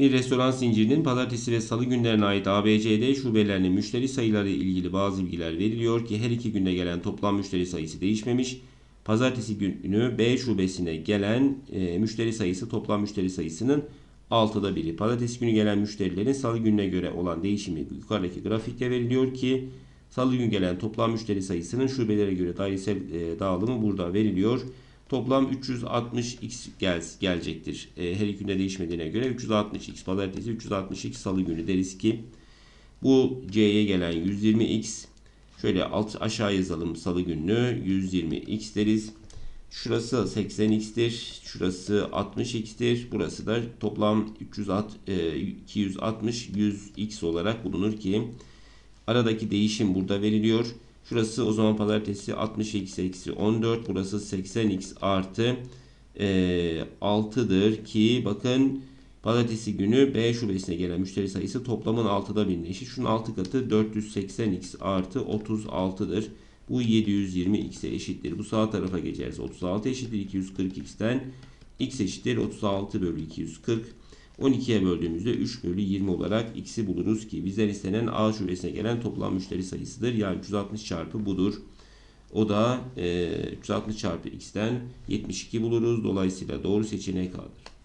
Bir restoran zincirinin pazartesi ve salı günlerine ait ABCD şubelerinin müşteri sayıları ilgili bazı bilgiler veriliyor ki her iki günde gelen toplam müşteri sayısı değişmemiş. Pazartesi günü B şubesine gelen e, müşteri sayısı toplam müşteri sayısının 6'da biri. Pazartesi günü gelen müşterilerin salı gününe göre olan değişimi yukarıdaki grafikte veriliyor ki salı günü gelen toplam müşteri sayısının şubelere göre dairesel e, dağılımı burada veriliyor. Toplam 360x gel, gelecektir. E, her iki günde değişmediğine göre 360x pazartesi 360x salı günü deriz ki bu C'ye gelen 120x şöyle alt aşağı yazalım salı gününü 120x deriz. Şurası 80x'tir. Şurası 60x'tir. Burası da toplam 360 e, 260 100x olarak bulunur ki aradaki değişim burada veriliyor. Şurası o zaman pazartesi 60x eksi 14. Burası 80x artı e, 6'dır ki bakın pazartesi günü B şubesine gelen müşteri sayısı toplamın 6'da birine eşit. Şunun 6 katı 480x artı 36'dır. Bu 720x'e eşittir. Bu sağ tarafa geçerse 36 eşittir 240x'ten x eşittir 36 bölü 240. 12'ye böldüğümüzde 3 bölü 20 olarak x'i buluruz ki bizden istenen A şubesine gelen toplam müşteri sayısıdır. Yani 360 çarpı budur. O da e, 360 çarpı x'ten 72 buluruz. Dolayısıyla doğru seçenek A'dır.